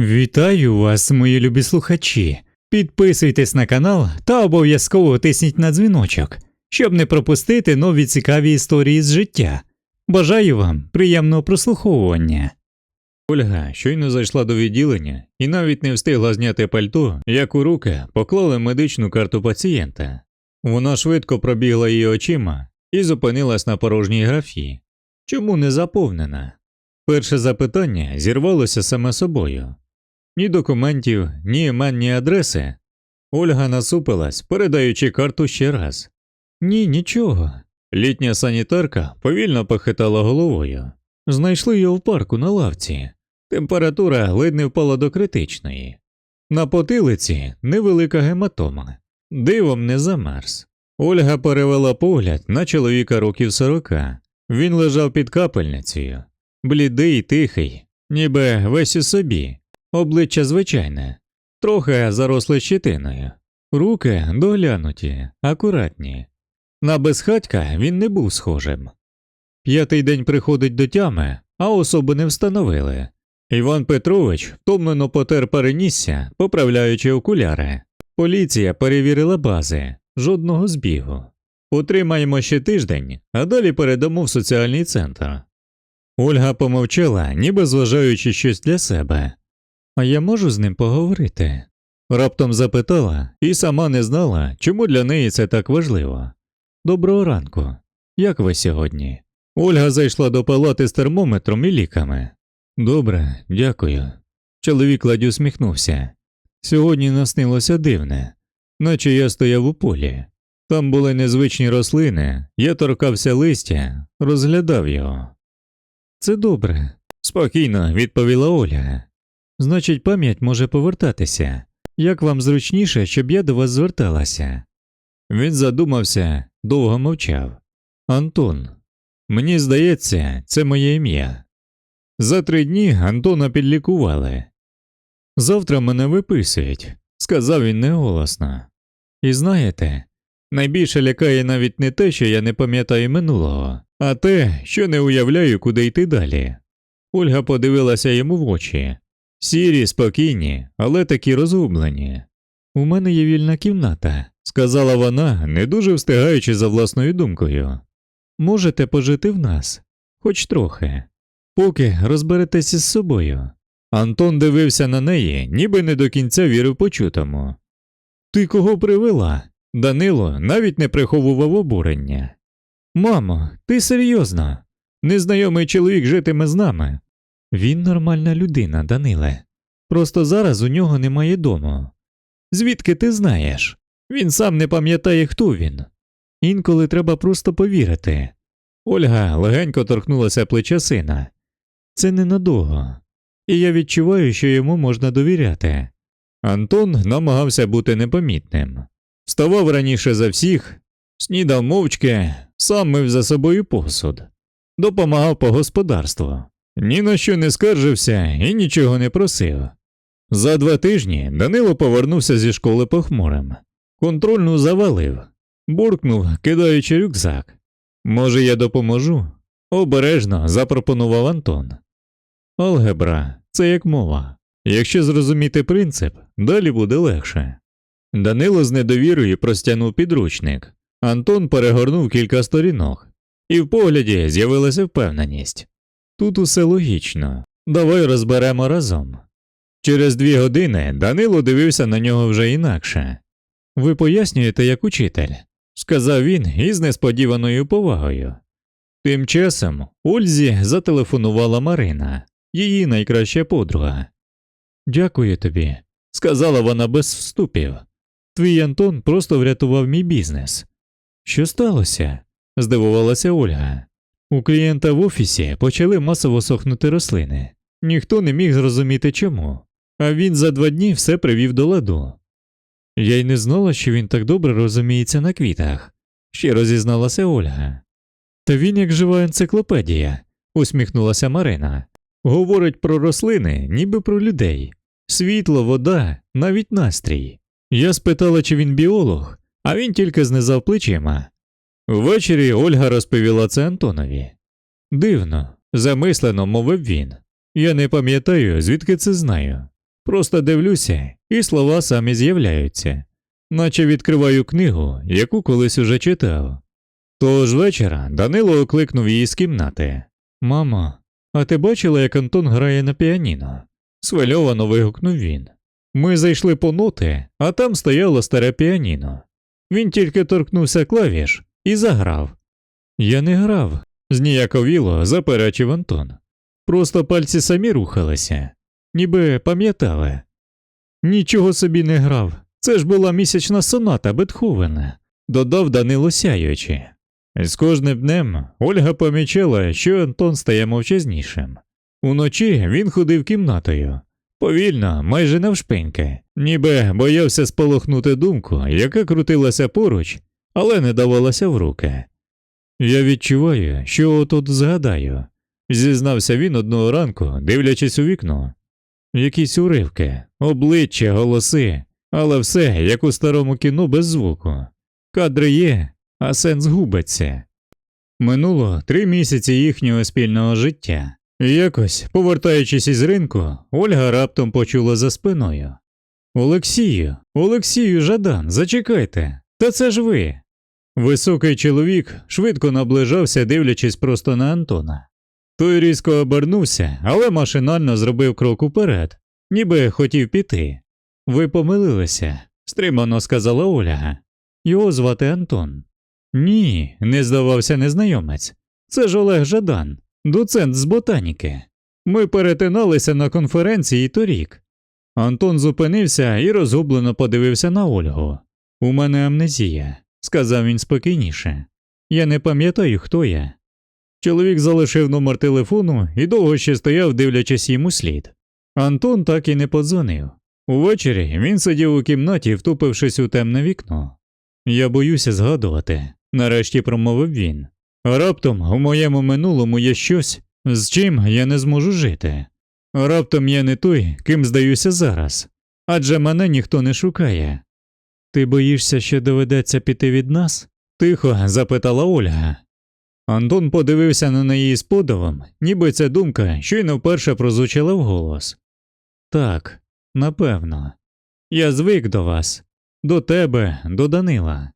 Вітаю вас, мої любі слухачі. Підписуйтесь на канал та обов'язково тисніть на дзвіночок, щоб не пропустити нові цікаві історії з життя. Бажаю вам приємного прослуховування. Ольга щойно зайшла до відділення і навіть не встигла зняти пальто, як у руки поклали медичну карту пацієнта. Вона швидко пробігла її очима і зупинилась на порожній графі. Чому не заповнена? Перше запитання зірвалося саме собою. Ні документів, ні імен, ні адреси. Ольга насупилась, передаючи карту ще раз. Ні, нічого. Літня санітарка повільно похитала головою. Знайшли його в парку на лавці. Температура ледь не впала до критичної. На потилиці невелика гематома. Дивом не замерз. Ольга перевела погляд на чоловіка років сорока. Він лежав під капельницею, блідий, тихий, ніби весь у собі, обличчя звичайне, трохи заросле щетиною, руки доглянуті, акуратні. На безхатька він не був схожим. П'ятий день приходить до тями, а особи не встановили. Іван Петрович втомлено потер перенісся, поправляючи окуляри. Поліція перевірила бази, жодного збігу. Утримаємо ще тиждень, а далі передамо в соціальний центр. Ольга помовчала, ніби зважаючи щось для себе. А я можу з ним поговорити? Раптом запитала і сама не знала, чому для неї це так важливо. Доброго ранку. Як ви сьогодні? Ольга зайшла до палати з термометром і ліками. Добре, дякую. Чоловік ладі усміхнувся. Сьогодні наснилося дивне, наче я стояв у полі. Там були незвичні рослини, я торкався листя, розглядав його. Це добре, спокійно відповіла Оля. Значить, пам'ять може повертатися. Як вам зручніше, щоб я до вас зверталася? Він задумався, довго мовчав. Антон, мені здається, це моє ім'я. За три дні Антона підлікували. Завтра мене виписують, сказав він неголосно. І знаєте, найбільше лякає навіть не те, що я не пам'ятаю минулого, а те, що не уявляю, куди йти далі. Ольга подивилася йому в очі. Сірі, спокійні, але такі розгублені. У мене є вільна кімната, сказала вона, не дуже встигаючи за власною думкою. Можете пожити в нас, хоч трохи, поки розберетеся з собою. Антон дивився на неї, ніби не до кінця вірив почутому. Ти кого привела? Данило навіть не приховував обурення. Мамо, ти серйозно? Незнайомий чоловік житиме з нами. Він нормальна людина, Даниле. Просто зараз у нього немає дому. Звідки ти знаєш? Він сам не пам'ятає, хто він. Інколи треба просто повірити. Ольга легенько торкнулася плеча сина. Це ненадовго, і я відчуваю, що йому можна довіряти. Антон намагався бути непомітним. Вставав раніше за всіх, снідав мовчки, сам мив за собою посуд, допомагав по господарству, ні на що не скаржився і нічого не просив. За два тижні Данило повернувся зі школи похмурим, контрольну завалив, буркнув, кидаючи рюкзак. Може, я допоможу? Обережно запропонував Антон. Алгебра це як мова. Якщо зрозуміти принцип, далі буде легше. Данило з недовірою простягнув підручник. Антон перегорнув кілька сторінок, і в погляді з'явилася впевненість. Тут усе логічно. Давай розберемо разом. Через дві години Данило дивився на нього вже інакше. Ви пояснюєте як учитель, сказав він із несподіваною повагою. Тим часом Ользі зателефонувала Марина, її найкраща подруга. Дякую тобі, сказала вона без вступів. Твій Антон просто врятував мій бізнес. Що сталося? здивувалася Ольга. У клієнта в офісі почали масово сохнути рослини. Ніхто не міг зрозуміти чому, а він за два дні все привів до ладу. Я й не знала, що він так добре розуміється на квітах, щиро зізналася Ольга. Та він як жива енциклопедія, усміхнулася Марина. Говорить про рослини, ніби про людей. Світло, вода, навіть настрій. Я спитала, чи він біолог, а він тільки знизав плечима. Ввечері Ольга розповіла це Антонові. Дивно, замислено мовив він. Я не пам'ятаю, звідки це знаю. Просто дивлюся, і слова самі з'являються, наче відкриваю книгу, яку колись уже читав. Того ж вечора Данило окликнув її з кімнати. Мамо, а ти бачила, як Антон грає на піаніно? Свильовано вигукнув він. Ми зайшли по ноти, а там стояло старе піаніно. Він тільки торкнувся клавіш і заграв. Я не грав, зніяковіло заперечив Антон. Просто пальці самі рухалися, ніби пам'ятали. Нічого собі не грав. Це ж була місячна соната Бетховена, додав Данило сяючи. З кожним днем Ольга помічала, що Антон стає мовчазнішим. Уночі він ходив кімнатою, повільно, майже навшпиньки, ніби боявся сполохнути думку, яка крутилася поруч, але не давалася в руки. Я відчуваю, що отут згадаю, зізнався він одного ранку, дивлячись у вікно. Якісь уривки, обличчя, голоси, але все як у старому кіно без звуку. Кадри є, а сенс губиться. Минуло три місяці їхнього спільного життя. Якось, повертаючись із ринку, Ольга раптом почула за спиною. Олексію, Олексію Жадан, зачекайте, та це ж ви. Високий чоловік швидко наближався, дивлячись просто на Антона. Той різко обернувся, але машинально зробив крок уперед, ніби хотів піти. Ви помилилися, стримано сказала Ольга. Його звати Антон. Ні, не здавався незнайомець. Це ж Олег Жадан, доцент з ботаніки. Ми перетиналися на конференції торік. Антон зупинився і розгублено подивився на Ольгу. У мене амнезія, сказав він спокійніше. Я не пам'ятаю, хто я. Чоловік залишив номер телефону і довго ще стояв, дивлячись йому слід. Антон так і не подзвонив. Увечері він сидів у кімнаті, втупившись у темне вікно. Я боюся згадувати, нарешті промовив він. Раптом у моєму минулому є щось, з чим я не зможу жити. Раптом я не той, ким здаюся зараз, адже мене ніхто не шукає. Ти боїшся, що доведеться піти від нас? тихо запитала Ольга. Антон подивився на неї з подивом, ніби ця думка щойно вперше прозвучала вголос. Так, напевно. Я звик до вас, до тебе, до Данила.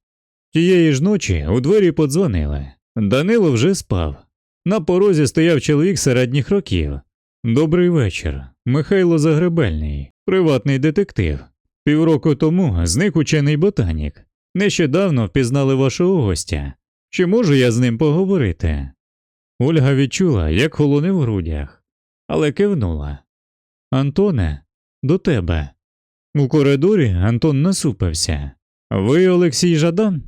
Тієї ж ночі у двері подзвонили. Данило вже спав. На порозі стояв чоловік середніх років. Добрий вечір. Михайло Загребельний, приватний детектив. Півроку тому зник учений ботанік. Нещодавно впізнали вашого гостя. Чи можу я з ним поговорити? Ольга відчула, як холоне в грудях, але кивнула. Антоне, до тебе. У коридорі Антон насупився. Ви Олексій Жадан?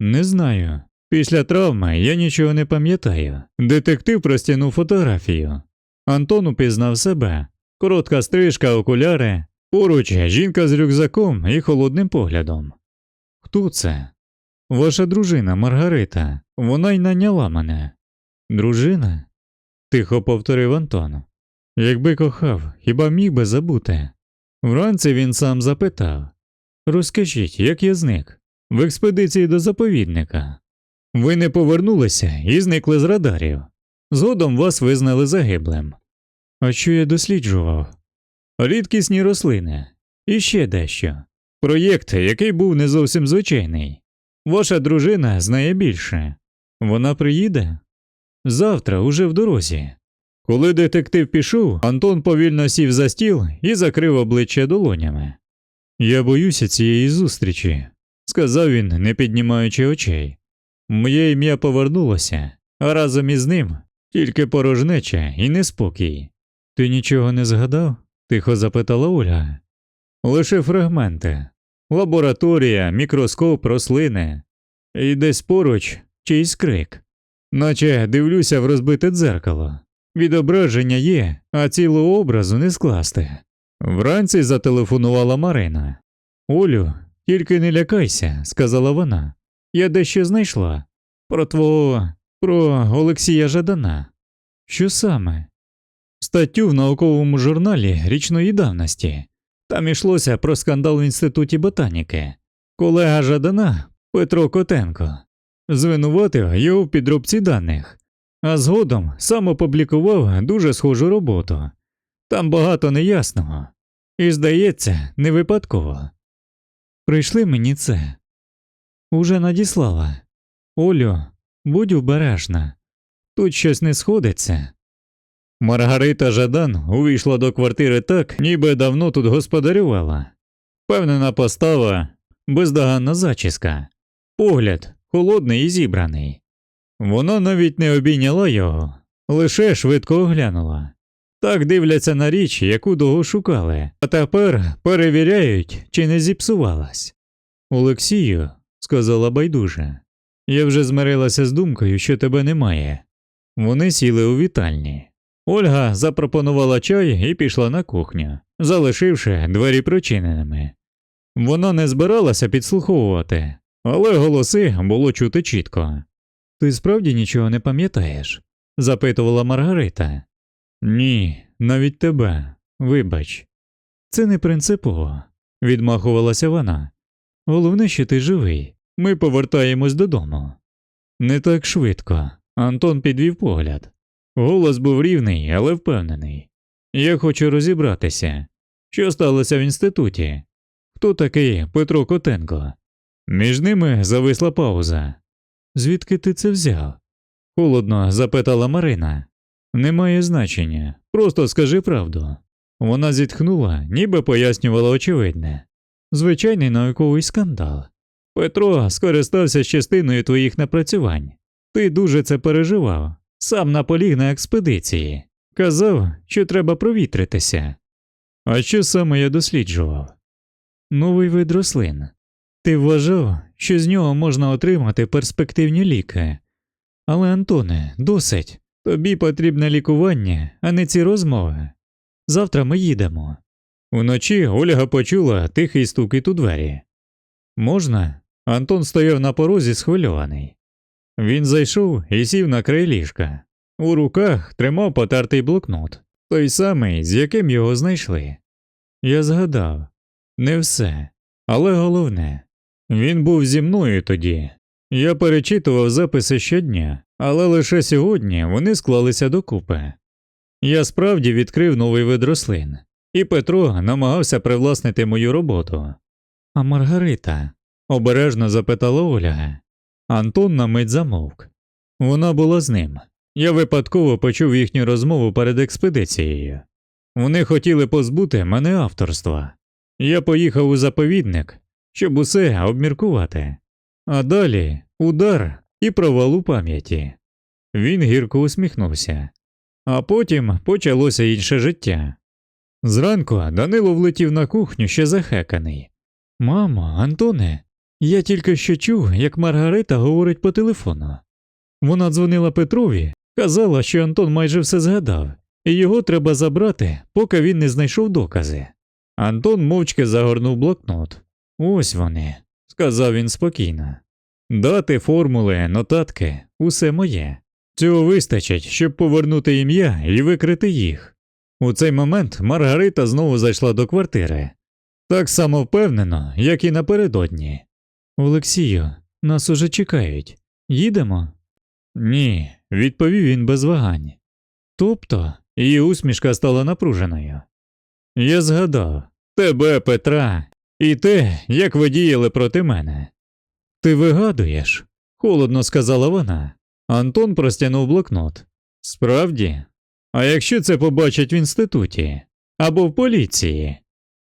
Не знаю. Після травми я нічого не пам'ятаю. Детектив простягнув фотографію. Антон упізнав себе. Коротка стрижка, окуляри, поруч жінка з рюкзаком і холодним поглядом. Хто це? Ваша дружина Маргарита. Вона й наняла мене. Дружина? тихо повторив Антон. Якби кохав, хіба міг би забути? Вранці він сам запитав Розкажіть, як я зник? В експедиції до заповідника. Ви не повернулися і зникли з радарів. Згодом вас визнали загиблим. А що я досліджував? Рідкісні рослини. І ще дещо. Проєкт, який був не зовсім звичайний. Ваша дружина знає більше. Вона приїде? Завтра, уже в дорозі. Коли детектив пішов, Антон повільно сів за стіл і закрив обличчя долонями. Я боюся цієї зустрічі, сказав він, не піднімаючи очей. Моє ім'я повернулося, а разом із ним тільки порожнеча і неспокій. Ти нічого не згадав? Тихо запитала Ольга. Лише фрагменти лабораторія, мікроскоп, рослини, і десь поруч чийсь крик, наче дивлюся в розбите дзеркало. Відображення є, а цілого образу не скласти. Вранці зателефонувала Марина. Олю, тільки не лякайся, сказала вона. Я дещо знайшла. Про твого, про Олексія Жадана. Що саме? Статтю в науковому журналі річної давності. Там йшлося про скандал в інституті ботаніки. Колега Жадана Петро Котенко звинуватив його в підробці даних, а згодом сам опублікував дуже схожу роботу. Там багато неясного. І, здається, не випадково. Прийшли мені це. Уже надіслала. Олю, будь обережна. Тут щось не сходиться. Маргарита Жадан увійшла до квартири так, ніби давно тут господарювала. Певнена постава, бездоганна зачіска, погляд холодний і зібраний. Вона навіть не обійняла його, лише швидко оглянула. Так дивляться на річ, яку довго шукали, а тепер перевіряють, чи не зіпсувалась. Олексію, сказала байдуже, я вже змирилася з думкою, що тебе немає. Вони сіли у вітальні. Ольга запропонувала чай і пішла на кухню, залишивши двері прочиненими. Вона не збиралася підслуховувати, але голоси було чути чітко. Ти справді нічого не пам'ятаєш? запитувала Маргарита. Ні, навіть тебе, вибач. Це не принципово, відмахувалася вона. Головне, що ти живий. Ми повертаємось додому. Не так швидко. Антон підвів погляд. Голос був рівний, але впевнений. Я хочу розібратися, що сталося в інституті. Хто такий Петро Котенко? Між ними зависла пауза. Звідки ти це взяв? холодно запитала Марина. Немає значення, просто скажи правду. Вона зітхнула, ніби пояснювала очевидне. Звичайний науковий скандал. Петро скористався частиною твоїх напрацювань. Ти дуже це переживав, сам наполіг на експедиції. Казав, що треба провітритися. А що саме я досліджував? Новий вид рослин. Ти вважав, що з нього можна отримати перспективні ліки. Але, Антоне, досить. Тобі потрібне лікування, а не ці розмови. Завтра ми їдемо. Уночі Ольга почула тихий стукіт у двері. Можна? Антон стояв на порозі схвильований. Він зайшов і сів на край ліжка. У руках тримав потертий блокнот, той самий, з яким його знайшли. Я згадав не все, але головне він був зі мною тоді. Я перечитував записи щодня, але лише сьогодні вони склалися докупи. Я справді відкрив новий вид рослин, і Петро намагався привласнити мою роботу. А Маргарита? обережно запитала Ольга. Антон на мить замовк. Вона була з ним. Я випадково почув їхню розмову перед експедицією. Вони хотіли позбути мене авторства. Я поїхав у заповідник, щоб усе обміркувати. А далі удар і провал у пам'яті. Він гірко усміхнувся. А потім почалося інше життя. Зранку Данило влетів на кухню ще захеканий. Мамо, Антоне, я тільки що чув, як Маргарита говорить по телефону. Вона дзвонила Петрові, казала, що Антон майже все згадав, і його треба забрати, поки він не знайшов докази. Антон мовчки загорнув блокнот. Ось вони, сказав він спокійно. Дати, формули, нотатки усе моє. Цього вистачить, щоб повернути ім'я і викрити їх. У цей момент Маргарита знову зайшла до квартири. Так само впевнено, як і напередодні. Олексію, нас уже чекають. Їдемо? Ні, відповів він без вагань. Тобто її усмішка стала напруженою. Я згадав тебе, Петра, і те, як ви діяли проти мене. Ти вигадуєш, холодно сказала вона. Антон простягнув блокнот. Справді? А якщо це побачать в інституті або в поліції?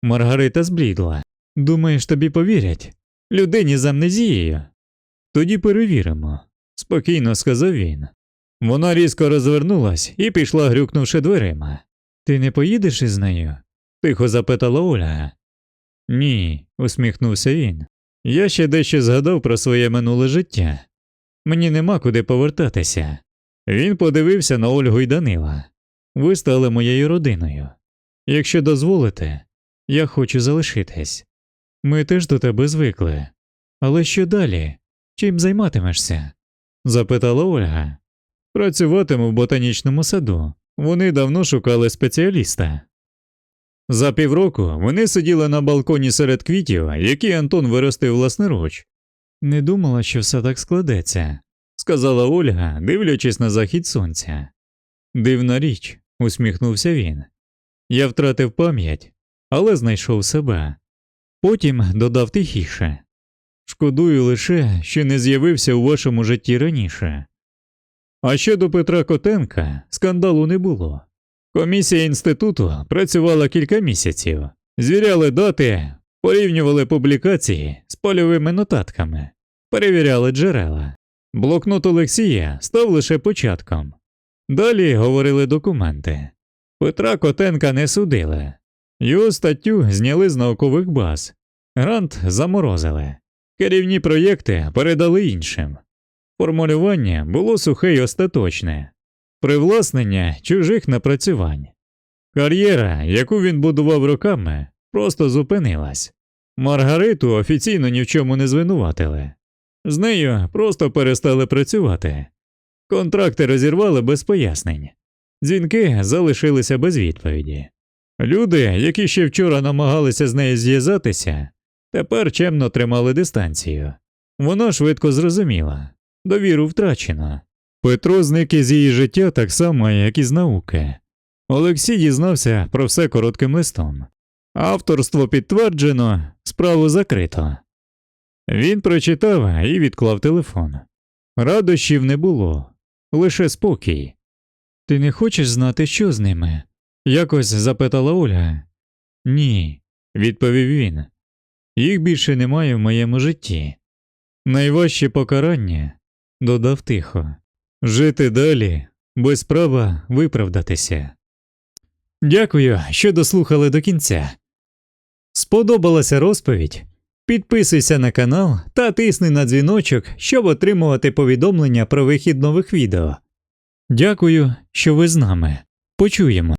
Маргарита зблідла. Думаєш, тобі повірять? Людині з амнезією? Тоді перевіримо, спокійно сказав він. Вона різко розвернулась і пішла, грюкнувши дверима. Ти не поїдеш із нею? тихо запитала Ольга. Ні, усміхнувся він. Я ще дещо згадав про своє минуле життя. Мені нема куди повертатися. Він подивився на Ольгу й Данила. Ви стали моєю родиною. Якщо дозволите, я хочу залишитись. Ми теж до тебе звикли. Але що далі? Чим займатимешся? запитала Ольга. Працюватиму в ботанічному саду. Вони давно шукали спеціаліста. За півроку вони сиділи на балконі серед квітів, які Антон виростив власноруч. Не думала, що все так складеться, сказала Ольга, дивлячись на захід сонця. Дивна річ, усміхнувся він. Я втратив пам'ять, але знайшов себе. Потім додав тихіше Шкодую лише, що не з'явився у вашому житті раніше. А щодо Петра Котенка скандалу не було. Комісія інституту працювала кілька місяців, звіряли дати, порівнювали публікації з польовими нотатками, перевіряли джерела. Блокнот Олексія став лише початком. Далі говорили документи. Петра Котенка не судили. Його статтю зняли з наукових баз. Грант заморозили. Керівні проєкти передали іншим. Формулювання було сухе й остаточне, привласнення чужих напрацювань. Кар'єра, яку він будував роками, просто зупинилась. Маргариту офіційно ні в чому не звинуватили. З нею просто перестали працювати. Контракти розірвали без пояснень. Дзвінки залишилися без відповіді. Люди, які ще вчора намагалися з нею зв'язатися, тепер чемно тримали дистанцію. Вона швидко зрозуміла довіру втрачено. Петро зник із її життя так само, як і з науки. Олексій дізнався про все коротким листом. Авторство підтверджено, справу закрито. Він прочитав і відклав телефон. Радощів не було, лише спокій. Ти не хочеш знати, що з ними? Якось запитала Ольга. Ні, відповів він. Їх більше немає в моєму житті. Найважче покарання, додав тихо, жити далі без права виправдатися. Дякую, що дослухали до кінця. Сподобалася розповідь? Підписуйся на канал та тисни на дзвіночок, щоб отримувати повідомлення про вихід нових відео. Дякую, що ви з нами. Почуємо.